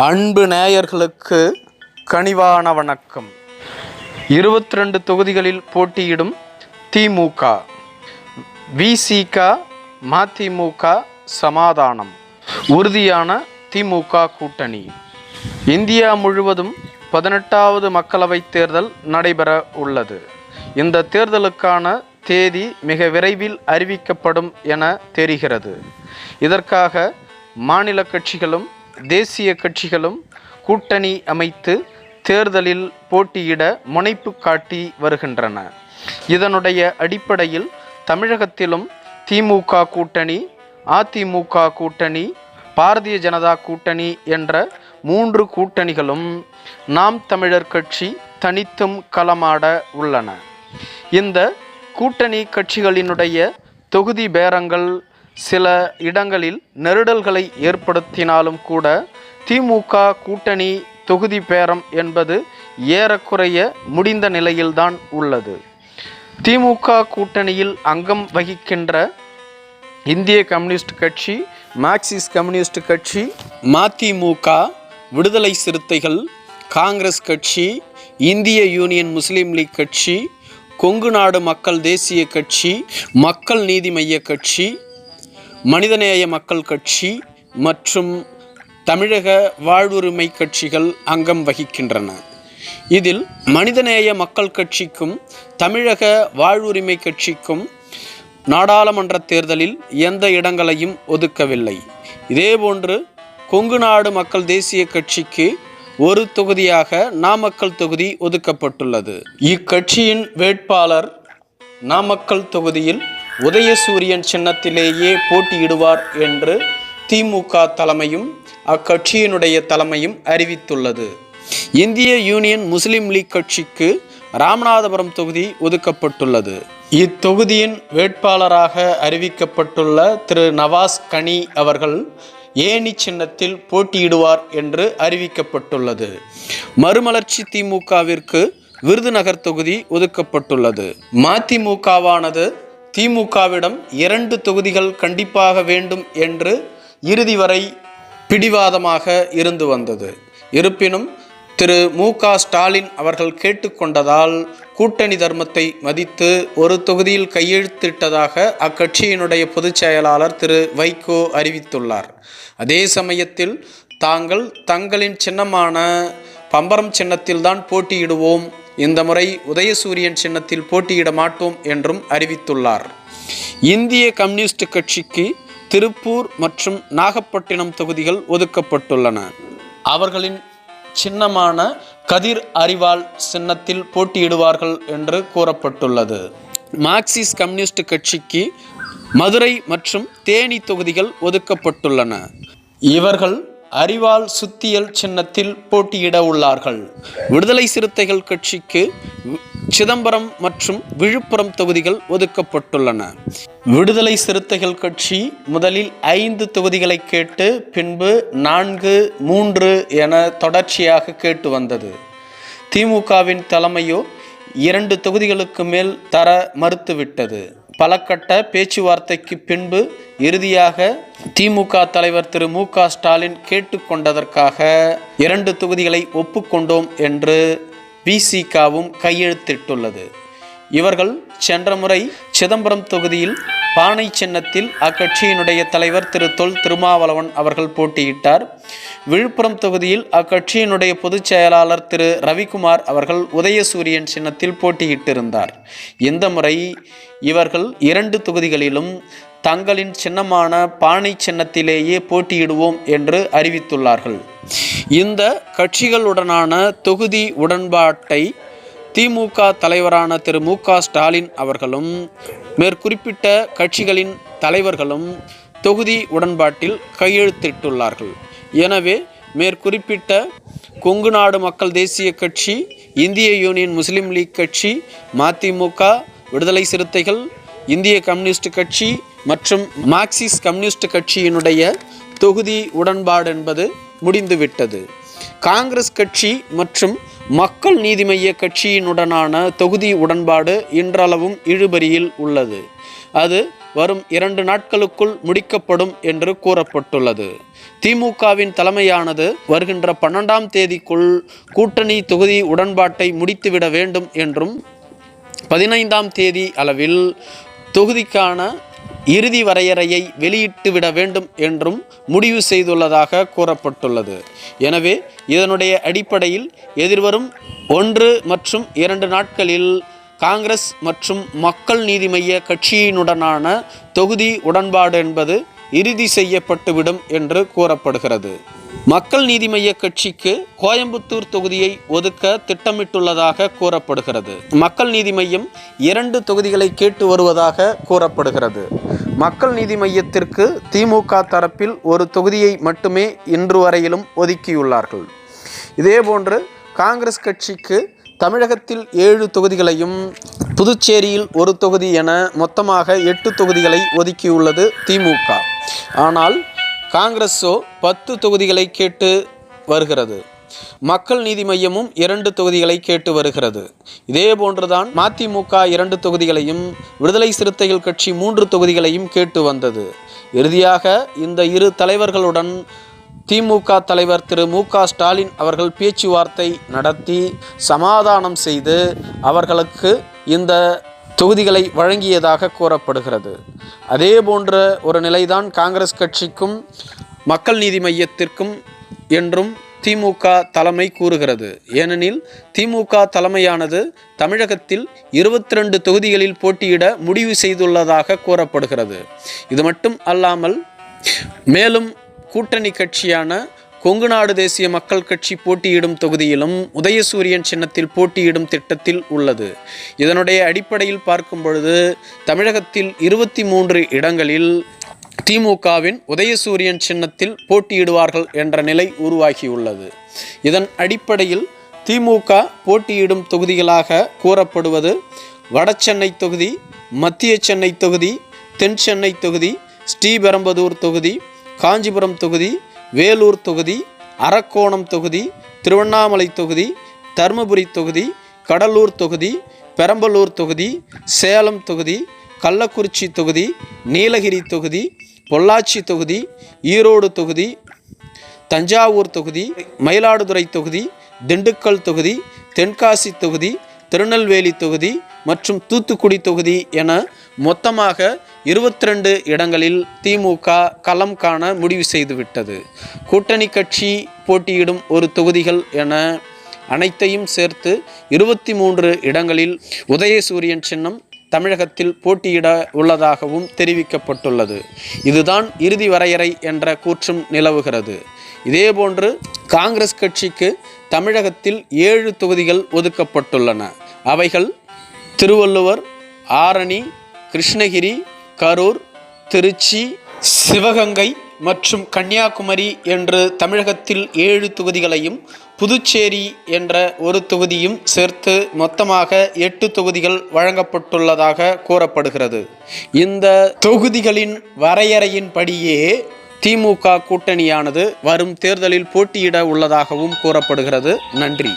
அன்பு நேயர்களுக்கு கனிவான வணக்கம். இருபத்தி ரெண்டு தொகுதிகளில் போட்டியிடும் திமுக விசிக மதிமுக சமாதானம். உறுதியான திமுக கூட்டணி. இந்தியா முழுவதும் பதினெட்டாவது மக்களவைத் தேர்தல் நடைபெற உள்ளது. இந்த தேர்தலுக்கான தேதி மிக விரைவில் அறிவிக்கப்படும் என தெரிகிறது. இதற்காக மாநில கட்சிகளும் தேசிய கட்சிகளும் கூட்டணி அமைத்து தேர்தலில் போட்டியிட முனைப்பு காட்டி வருகின்றன. இதனுடைய அடிப்படையில் தமிழகத்திலும் திமுக கூட்டணி அதிமுக கூட்டணி பாரதிய ஜனதா கூட்டணி என்ற மூன்று கூட்டணிகளும் நாம் தமிழர் கட்சி தனித்தும் களமாட உள்ளன. இந்த கூட்டணி கட்சிகளினுடைய தொகுதி பேரங்கள் சில இடங்களில் நெருடல்களை ஏற்படுத்தினாலும் கூட திமுக கூட்டணி தொகுதி பேரம் என்பது ஏறக்குறைய முடிந்த நிலையில்தான் உள்ளது. திமுக கூட்டணியில் அங்கம் வகிக்கின்ற இந்திய கம்யூனிஸ்ட் கட்சி மார்க்சிஸ்ட் கம்யூனிஸ்ட் கட்சி மதிமுக விடுதலை சிறுத்தைகள் காங்கிரஸ் கட்சி இந்திய யூனியன் முஸ்லீம் லீக் கட்சி கொங்கு நாடு மக்கள் தேசிய கட்சி மக்கள் நீதி மைய கட்சி மனிதநேய மக்கள் கட்சி மற்றும் தமிழக வாழ்வுரிமை கட்சிகள் அங்கம் வகிக்கின்றன. இதில் மனிதநேய மக்கள் கட்சிக்கும் தமிழக வாழ்வுரிமை கட்சிக்கும் நாடாளுமன்ற தேர்தலில் எந்த இடங்களையும் ஒதுக்கவில்லை. இதேபோன்று கொங்கு நாடு மக்கள் தேசிய கட்சிக்கு ஒரு தொகுதியாக நாமக்கல் தொகுதி ஒதுக்கப்பட்டுள்ளது. இக்கட்சியின் வேட்பாளர் நாமக்கல் தொகுதியில் உதயசூரியன் சின்னத்திலேயே போட்டியிடுவார் என்று திமுக தலைமையும் அக்கட்சியினுடைய தலைமையும் அறிவித்துள்ளது. இந்திய யூனியன் முஸ்லீம் லீக் கட்சிக்கு ராமநாதபுரம் தொகுதி ஒதுக்கப்பட்டுள்ளது. இத்தொகுதியின் வேட்பாளராக அறிவிக்கப்பட்டுள்ள திரு நவாஸ் கனி அவர்கள் ஏணி சின்னத்தில் போட்டியிடுவார் என்று அறிவிக்கப்பட்டுள்ளது. மறுமலர்ச்சி திமுகவிற்கு விருதுநகர் தொகுதி ஒதுக்கப்பட்டுள்ளது. மதிமுகவானது திமுகவிடம் இரண்டு தொகுதிகள் கண்டிப்பாக வேண்டும் என்று இறுதி வரை பிடிவாதமாக இருந்து வந்தது. இருப்பினும் திரு. மு. க. ஸ்டாலின் அவர்கள் கேட்டுக்கொண்டதால் கூட்டணி தர்மத்தை மதித்து ஒரு தொகுதியில் கையெழுத்திட்டதாக அக்கட்சியினுடைய பொதுச் செயலாளர் திரு. வைகோ அறிவித்துள்ளார். அதே சமயத்தில் தாங்கள் தங்களின் சின்னமான பம்பரம் சின்னத்தில்தான் போட்டியிடுவோம். இந்த முறை உதயசூரியன் சின்னத்தில் போட்டியிட மாட்டோம் என்றும் அறிவித்துள்ளார். இந்திய கம்யூனிஸ்ட் கட்சிக்கு திருப்பூர் மற்றும் நாகப்பட்டினம் தொகுதிகள் ஒதுக்கப்பட்டுள்ளன. அவர்களின் சின்னமான கதிர் அறிவால் சின்னத்தில் போட்டியிடுவார்கள் என்று கூறப்பட்டுள்ளது. மார்க்சிஸ்ட் கம்யூனிஸ்ட் கட்சிக்கு மதுரை மற்றும் தேனி தொகுதிகள் ஒதுக்கப்பட்டுள்ளன. இவர்கள் அறிவால் சுத்தியல் சின்னத்தில் போட்டியிட உள்ளார்கள். விடுதலை சிறுத்தைகள் கட்சிக்கு சிதம்பரம் மற்றும் விழுப்புரம் தொகுதிகள் ஒதுக்கப்பட்டுள்ளன. விடுதலை சிறுத்தைகள் கட்சி முதலில் ஐந்து தொகுதிகளை கேட்டு பின்பு நான்கு மூன்று என தொடர்ச்சியாக கேட்டு வந்தது. திமுகவின் தலைமையோ இரண்டு தொகுதிகளுக்கு மேல் தர மறுத்துவிட்டது. பல கட்ட பேச்சுவார்த்தைக்கு பின்பு இறுதியாக திமுக தலைவர் திரு மு க ஸ்டாலின் கேட்டுக்கொண்டதற்காக இரண்டு தொகுதிகளை ஒப்புக்கொண்டோம் என்று விசிகாவும் கையெழுத்திட்டுள்ளது. இவர்கள் சென்ற முறை சிதம்பரம் தொகுதியில் பானை சின்னத்தில் அக்கட்சியினுடைய தலைவர் திரு தொல் திருமாவளவன் அவர்கள் போட்டியிட்டார். விழுப்புரம் தொகுதியில் அக்கட்சியினுடைய பொதுச் செயலாளர் திரு ரவிக்குமார் அவர்கள் உதயசூரியன் சின்னத்தில் போட்டியிட்டிருந்தார். இந்த முறை இவர்கள் இரண்டு தொகுதிகளிலும் தங்களின் சின்னமான பானை சின்னத்திலேயே போட்டியிடுவோம் என்று அறிவித்துள்ளார்கள். இந்த கட்சிகளுடனான தொகுதி உடன்பாட்டை திமுக தலைவரான திரு மு ஸ்டாலின் அவர்களும் மேற்குறிப்பிட்ட கட்சிகளின் தலைவர்களும் தொகுதி உடன்பாட்டில் கையெழுத்திட்டுள்ளார்கள். எனவே மேற்குறிப்பிட்ட கொங்கு நாடு மக்கள் தேசிய கட்சி இந்திய யூனியன் முஸ்லீம் லீக் கட்சி மதிமுக விடுதலை சிறுத்தைகள் இந்திய கம்யூனிஸ்ட் கட்சி மற்றும் மார்க்சிஸ்ட் கம்யூனிஸ்ட் கட்சியினுடைய தொகுதி உடன்பாடு என்பது முடிந்துவிட்டது. காங்கிரஸ் கட்சி மற்றும் மக்கள் நீதி மைய கட்சியினுடனான தொகுதி உடன்பாடு இன்றளவும் இழுபறியில் உள்ளது. அது வரும் இரண்டு நாட்களுக்குள் முடிக்கப்படும் என்று கூறப்பட்டுள்ளது. திமுகவின் தலைமையானது வருகின்ற பன்னெண்டாம் தேதிக்குள் கூட்டணி தொகுதி உடன்பாட்டை முடித்துவிட வேண்டும் என்றும் பதினைந்தாம் தேதி அளவில் தொகுதிக்கான இறுதி வரையறையை வெளியிட்டுவிட வேண்டும் என்றும் முடிவு செய்துள்ளதாக கூறப்பட்டுள்ளது. எனவே இதனுடைய அடிப்படையில் எதிர்வரும் ஒன்று மற்றும் இரண்டு நாட்களில் காங்கிரஸ் மற்றும் மக்கள் நீதி மைய கட்சியினுடனான தொகுதி உடன்பாடு என்பது இறுதி செய்யப்பட்டுவிடும் என்று கூறப்படுகிறது. மக்கள் நீதி மய்ய கட்சிக்கு கோயம்புத்தூர் தொகுதியை ஒதுக்க திட்டமிட்டுள்ளதாக கூறப்படுகிறது. மக்கள் நீதி மையம் இரண்டு தொகுதிகளை கேட்டு வருவதாக கூறப்படுகிறது. மக்கள் நீதி மையத்திற்கு திமுக தரப்பில் ஒரு தொகுதியை மட்டுமே இன்று வரையிலும் ஒதுக்கியுள்ளார்கள். இதேபோன்று காங்கிரஸ் கட்சிக்கு தமிழகத்தில் ஏழு தொகுதிகளையும் புதுச்சேரியில் ஒரு தொகுதி என மொத்தமாக எட்டு தொகுதிகளை ஒதுக்கியுள்ளது திமுக. ஆனால் காங்கிரஸோ பத்து தொகுதிகளை கேட்டு வருகிறது. மக்கள் நீதி மையமும் இரண்டு தொகுதிகளை கேட்டு வருகிறது. இதே போன்றுதான் மதிமுக இரண்டு தொகுதிகளையும் விடுதலை சிறுத்தைகள் கட்சி மூன்று தொகுதிகளையும் கேட்டு வந்தது. இறுதியாக இந்த இரு தலைவர்களுடன் திமுக தலைவர் திரு மு க ஸ்டாலின் அவர்கள் பேச்சுவார்த்தை நடத்தி சமாதானம் செய்து அவர்களுக்கு இந்த தொகுதிகளை வழங்கியதாக கூறப்படுகிறது. அதே போன்ற ஒரு நிலைதான் காங்கிரஸ் கட்சிக்கும் மக்கள் நீதி மையத்திற்கும் என்றும் திமுக தலைமை கூறுகிறது. ஏனெனில் திமுக தலைமையானது தமிழகத்தில் இருபத்தி ரெண்டு தொகுதிகளில் போட்டியிட முடிவு செய்துள்ளதாக கூறப்படுகிறது. இது மட்டும் அல்லாமல் மேலும் கூட்டணி கட்சியான கொங்கு நாடு தேசிய மக்கள் கட்சி போட்டியிடும் தொகுதியிலும் உதயசூரியன் சின்னத்தில் போட்டியிடும் திட்டத்தில் உள்ளது. இதனுடைய அடிப்படையில் பார்க்கும் பொழுது தமிழகத்தில் இருபத்தி மூன்று இடங்களில் திமுகவின் உதயசூரியன் சின்னத்தில் போட்டியிடுவார்கள் என்ற நிலை உருவாகியுள்ளது. இதன் அடிப்படையில் திமுக போட்டியிடும் தொகுதிகளாக கூறப்படுவது வடசென்னை தொகுதி மத்திய சென்னை தொகுதி தென் சென்னை தொகுதி ஸ்ரீபெரும்பதூர் தொகுதி காஞ்சிபுரம் தொகுதி வேலூர் தொகுதி அரக்கோணம் தொகுதி திருவண்ணாமலை தொகுதி தருமபுரி தொகுதி கடலூர் தொகுதி பெரம்பலூர் தொகுதி சேலம் தொகுதி கள்ளக்குறிச்சி தொகுதி நீலகிரி தொகுதி பொள்ளாச்சி தொகுதி ஈரோடு தொகுதி தஞ்சாவூர் தொகுதி மயிலாடுதுறை தொகுதி திண்டுக்கல் தொகுதி தென்காசி தொகுதி திருநெல்வேலி தொகுதி மற்றும் தூத்துக்குடி தொகுதி என மொத்தமாக இருபத்தி ரெண்டு இடங்களில் திமுக களம் காண முடிவு செய்துவிட்டது. கூட்டணி கட்சி போட்டியிடும் ஒரு தொகுதிகள் என அனைத்தையும் சேர்த்து இருபத்தி மூன்று இடங்களில் உதயசூரியன் சின்னம் தமிழகத்தில் போட்டியிட உள்ளதாகவும் தெரிவிக்கப்பட்டுள்ளது. இதுதான் இறுதி வரையறை என்ற கூற்றும் நிலவுகிறது. இதேபோன்று காங்கிரஸ் கட்சிக்கு தமிழகத்தில் ஏழு தொகுதிகள் ஒதுக்கப்பட்டுள்ளன. அவைகள் திருவள்ளுவர் ஆரணி கிருஷ்ணகிரி கரூர் திருச்சி சிவகங்கை மற்றும் கன்னியாகுமரி என்று தமிழகத்தில் ஏழு தொகுதிகளையும் புதுச்சேரி என்ற ஒரு தொகுதியும் சேர்த்து மொத்தமாக எட்டு தொகுதிகள் வழங்கப்பட்டுள்ளதாக கூறப்படுகிறது. இந்த தொகுதிகளின் வரையறையின்படியே திமுக கூட்டணியானது வரும் தேர்தலில் போட்டியிட உள்ளதாகவும் கூறப்படுகிறது. நன்றி.